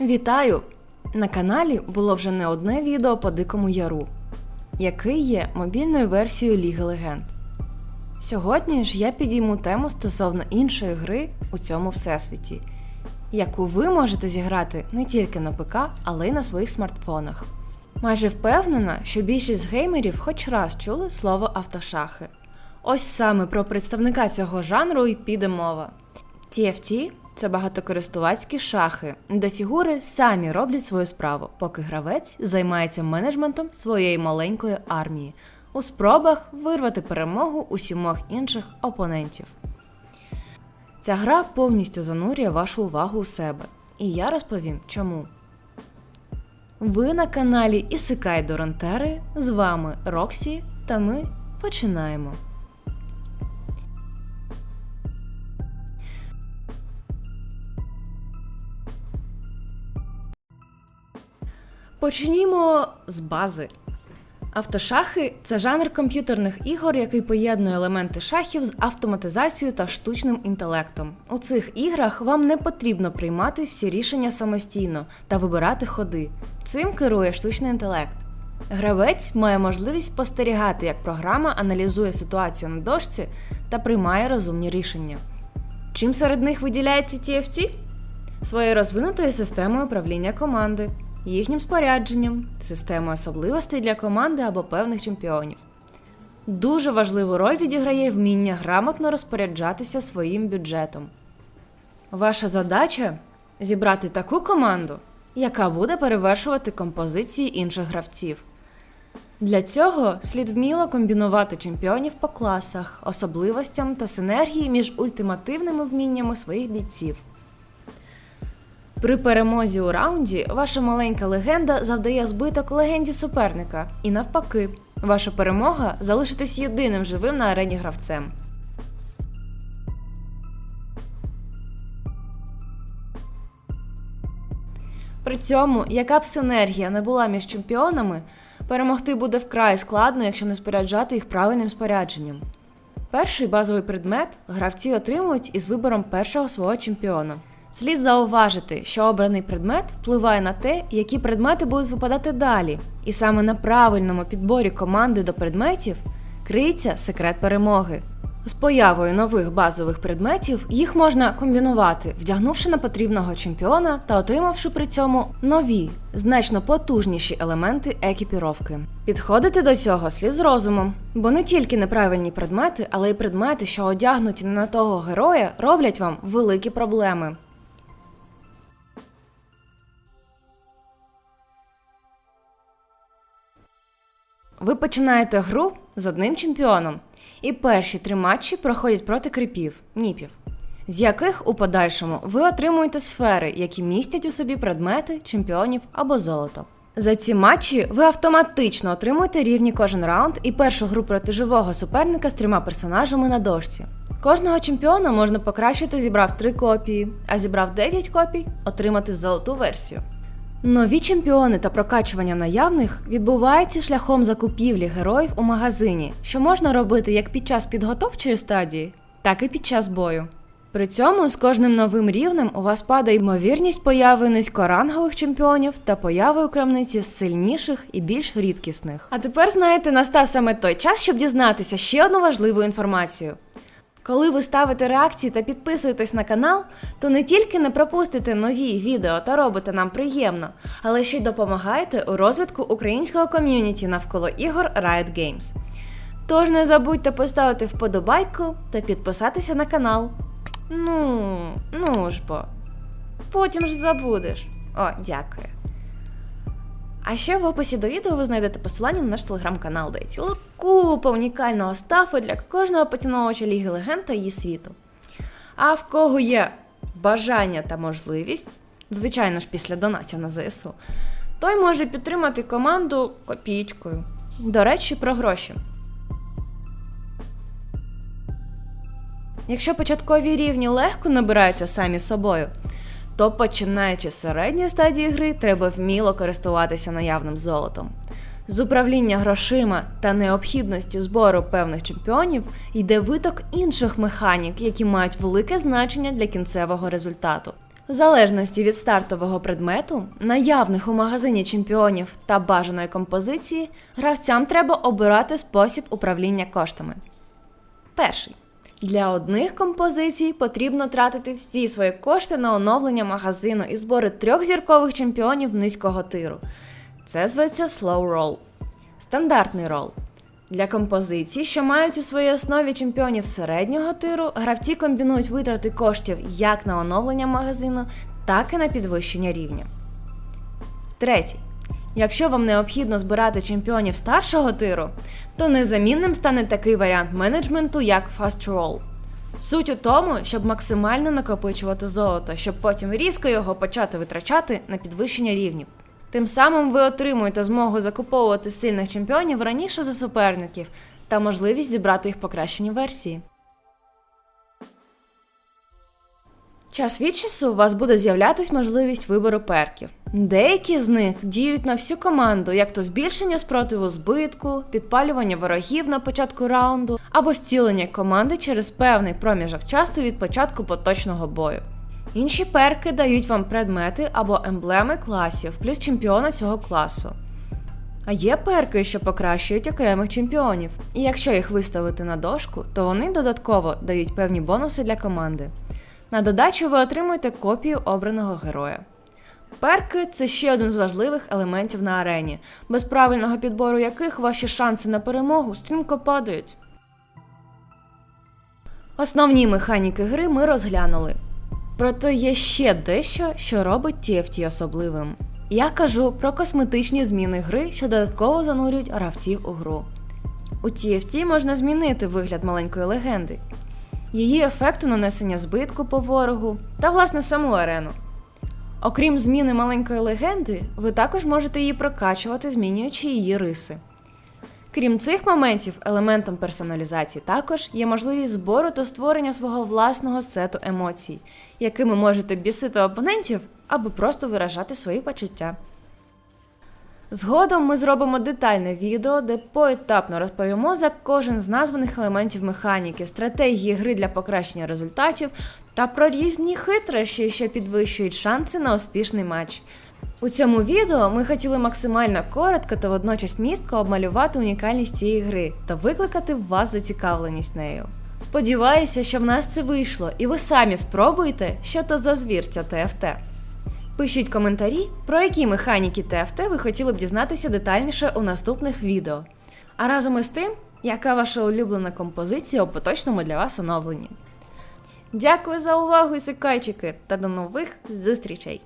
Вітаю! На каналі було вже не одне відео по Дикому Яру, який є мобільною версією Ліги Легенд. Сьогодні ж я підійму тему стосовно іншої гри у цьому всесвіті, яку ви можете зіграти не тільки на ПК, але й на своїх смартфонах. Майже впевнена, що більшість геймерів хоч раз чули слово автошахи. Ось саме про представника цього жанру і піде мова. TFT – це багатокористувацькі шахи, де фігури самі роблять свою справу, поки гравець займається менеджментом своєї маленької армії у спробах вирвати перемогу у сімох інших опонентів. Ця гра повністю занурює вашу увагу у себе, і я розповім чому. Ви на каналі Ісикай Доронтери. З вами Роксі, та ми починаємо. Почнімо з бази. Автошахи це жанр комп'ютерних ігор, який поєднує елементи шахів з автоматизацією та штучним інтелектом. У цих іграх вам не потрібно приймати всі рішення самостійно та вибирати ходи. Цим керує штучний інтелект. Гравець має можливість спостерігати, як програма аналізує ситуацію на дошці та приймає розумні рішення. Чим серед них виділяється TFT? Своєю розвинутою системою управління команди, їхнім спорядженням, системою особливостей для команди або певних чемпіонів. Дуже важливу роль відіграє вміння грамотно розпоряджатися своїм бюджетом. Ваша задача зібрати таку команду, яка буде перевершувати композиції інших гравців. Для цього слід вміло комбінувати чемпіонів по класах, особливостям та синергії між ультимативними вміннями своїх бійців. При перемозі у раунді ваша маленька легенда завдає збиток легенді суперника, і навпаки, ваша перемога залишитись єдиним живим на арені гравцем. При цьому, яка б синергія не була між чемпіонами, перемогти буде вкрай складно, якщо не споряджати їх правильним спорядженням. Перший базовий предмет гравці отримують із вибором першого свого чемпіона. Слід зауважити, що обраний предмет впливає на те, які предмети будуть випадати далі, і саме на правильному підборі команди до предметів криється секрет перемоги. З появою нових базових предметів їх можна комбінувати, вдягнувши на потрібного чемпіона та отримавши при цьому нові, значно потужніші елементи екіпіровки. Підходити до цього слід з розумом, бо не тільки неправильні предмети, але й предмети, що одягнуті не на того героя, роблять вам великі проблеми. Ви починаєте гру з одним чемпіоном, і перші три матчі проходять проти крипів, ніпів, з яких у подальшому ви отримуєте сфери, які містять у собі предмети, чемпіонів або золото. За ці матчі ви автоматично отримуєте рівні кожен раунд і першу гру проти живого суперника з трьома персонажами на дошці. Кожного чемпіона можна покращити, зібрав 3 копії, а зібрав 9 копій, отримати золоту версію. Нові чемпіони та прокачування наявних відбуваються шляхом закупівлі героїв у магазині, що можна робити як під час підготовчої стадії, так і під час бою. При цьому з кожним новим рівнем у вас падає ймовірність появи низькорангових чемпіонів та появи у крамниці сильніших і більш рідкісних. А тепер знаєте, настав саме той час, щоб дізнатися ще одну важливу інформацію. Коли ви ставите реакції та підписуєтесь на канал, то не тільки не пропустите нові відео та робите нам приємно, але ще й допомагаєте у розвитку українського ком'юніті навколо ігор Riot Games. Тож не забудьте поставити вподобайку та підписатися на канал. Ну, ну ж бо. Потім ж забудеш. О, дякую. А ще в описі до відео ви знайдете посилання на наш телеграм-канал, де є ціла купа унікального стафу для кожного поціновувача Ліги Легенд та її світу. А в кого є бажання та можливість, звичайно ж після донатів на ЗСУ, той може підтримати команду копійкою. До речі, про гроші. Якщо початкові рівні легко набираються самі собою, то починаючи з середньої стадії гри, треба вміло користуватися наявним золотом. З управління грошима та необхідності збору певних чемпіонів йде виток інших механік, які мають велике значення для кінцевого результату. В залежності від стартового предмету, наявних у магазині чемпіонів та бажаної композиції, гравцям треба обирати спосіб управління коштами. Перший. Для одних композицій потрібно тратити всі свої кошти на оновлення магазину і збори трьох зіркових чемпіонів низького тиру. Це зветься slow roll. Стандартний рол. Для композицій, що мають у своїй основі чемпіонів середнього тиру, гравці комбінують витрати коштів як на оновлення магазину, так і на підвищення рівня. Третій. Якщо вам необхідно збирати чемпіонів старшого тиру, то незамінним стане такий варіант менеджменту, як Fast Roll. Суть у тому, щоб максимально накопичувати золото, щоб потім різко його почати витрачати на підвищення рівнів. Тим самим ви отримуєте змогу закуповувати сильних чемпіонів раніше за суперників та можливість зібрати їх покращені версії. Час від часу у вас буде з'являтись можливість вибору перків. Деякі з них діють на всю команду, як то збільшення спротиву збитку, підпалювання ворогів на початку раунду або зцілення команди через певний проміжок часу від початку поточного бою. Інші перки дають вам предмети або емблеми класів, плюс чемпіона цього класу. А є перки, що покращують окремих чемпіонів, і якщо їх виставити на дошку, то вони додатково дають певні бонуси для команди. На додачу ви отримуєте копію обраного героя. Перки це ще один з важливих елементів на арені, без правильного підбору яких ваші шанси на перемогу стрімко падають. Основні механіки гри ми розглянули. Проте є ще дещо, що робить TFT особливим. Я кажу про косметичні зміни гри, що додатково занурюють гравців у гру. У TFT можна змінити вигляд маленької легенди, її ефекту нанесення збитку по ворогу та власне саму арену. Окрім зміни маленької легенди, ви також можете її прокачувати, змінюючи її риси. Крім цих моментів, елементом персоналізації також є можливість збору та створення свого власного сету емоцій, якими можете бісити опонентів або просто виражати свої почуття. Згодом ми зробимо детальне відео, де поетапно розповімо за кожен з названих елементів механіки, стратегії гри для покращення результатів та про різні хитрощі, що підвищують шанси на успішний матч. У цьому відео ми хотіли максимально коротко та водночас містко обмалювати унікальність цієї гри та викликати в вас зацікавленість нею. Сподіваюся, що в нас це вийшло, і ви самі спробуєте, що то за звір ця ТФТ. Пишіть коментарі, про які механіки ТФТ ви хотіли б дізнатися детальніше у наступних відео. А разом із тим, яка ваша улюблена композиція у поточному для вас оновленні. Дякую за увагу, сикайчики, та до нових зустрічей!